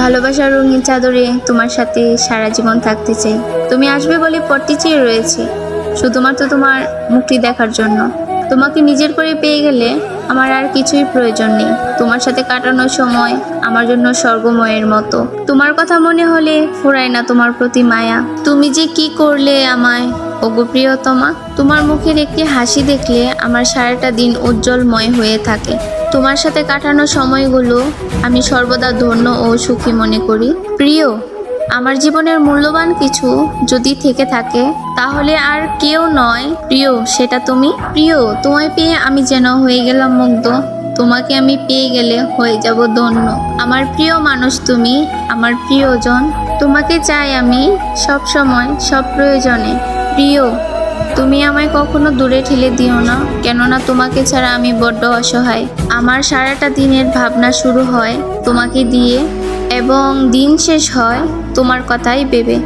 ভালোবাসার রঙিন চাদরে তোমার সাথে সারা জীবন থাকতে চাই। তুমি আসবে বলে পড়তে চেয়ে রয়েছে। শুধুমাত্র তোমার মুক্তি দেখার জন্য। তোমাকে নিজের করে পেয়ে গেলে আমার আর কিছুই প্রয়োজন নেই। তোমার সাথে কাটানোর সময় আমার জন্য স্বর্গময়ের মতো। তোমার কথা মনে হলে ফুরায় না তোমার প্রতি মায়া। তুমি যে কি করলে আমায়, ওগো প্রিয়তমা? তোমার মুখের একটি হাসি দেখলে আমার সারাটা দিন উজ্জ্বলময় হয়ে থাকে। তোমার সাথে কাটানো সময়গুলো আমি সর্বদা ধন্য ও সুখী মনে করি। প্রিয়, আমার জীবনের মূল্যবান কিছু যদি থেকে থাকে, তাহলে আর কেউ নয়। প্রিয়, সেটা তুমি। প্রিয়, তোমায় পেয়ে আমি যেন হয়ে গেলাম মুগ্ধ। তোমাকে আমি পেয়ে গেলে হয়ে যাব ধন্য। আমার প্রিয় মানুষ তুমি, আমার প্রিয়জন। তোমাকে চাই আমি সব সময় সব প্রয়োজনে। প্রিয় তুমি আমায় কখনো দূরে ঠেলে দিও না, কেননা তোমাকে ছাড়া আমি বড্ড অসহায়। আমার সারাটা দিনের ভাবনা শুরু হয় তোমাকে দিয়ে, এবং দিন শেষ হয় তোমার কথাই ভেবে।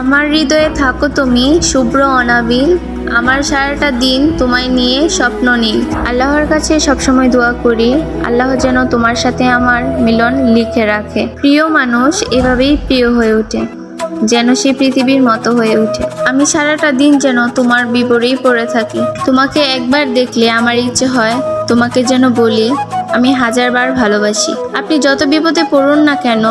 আমার হৃদয়ে থাকো তুমি, শুভ্র অনাবিল। আমার সারাটা দিন তোমায় নিয়ে স্বপ্ন নীল আল্লাহর কাছে সবসময় দোয়া করি, আল্লাহ যেন তোমার সাথে আমার মিলন লিখে রাখে। প্রিয় মানুষ, এভাবেই প্রিয় হয়ে ওঠে। যেন সে পৃথিবীর মতো হয়ে উঠে। আমি সারাটা দিন যেন তোমার বিপরেই পড়ে থাকি। তোমাকে একবার দেখলে আমার ইচ্ছে হয় তোমাকে যেন বলি আমি হাজারবার ভালোবাসি। আপনি যত বিপদে পড়ুন না কেন,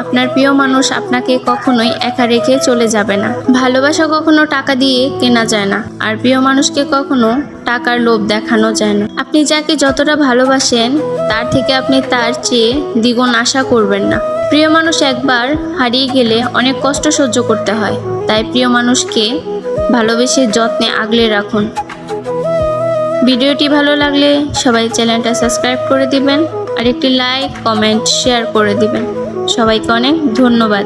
আপনার প্রিয় মানুষ আপনাকে কখনোই একা রেখে চলে যাবে না। ভালোবাসা কখনো টাকা দিয়ে কেনা যায় না, আর প্রিয় মানুষকে কখনো টাকার লোভ দেখানো যায় না। আপনি যাকে যতটা ভালোবাসেন, তার থেকে আপনি তার চেয়ে দ্বিগুণ আশা করবেন না। প্রিয় মানুষ একবার হারিয়ে গেলে অনেক কষ্ট সহ্য করতে হয়, তাই প্রিয় মানুষকে ভালোবেসে যত্নে আগলে রাখুন। ভিডিওটি ভালো লাগলে সবাই চ্যানেলটা সাবস্ক্রাইব করে দিবেন আর একটি লাইক, কমেন্ট, শেয়ার করে দিবেন। সবাইকে অনেক ধন্যবাদ।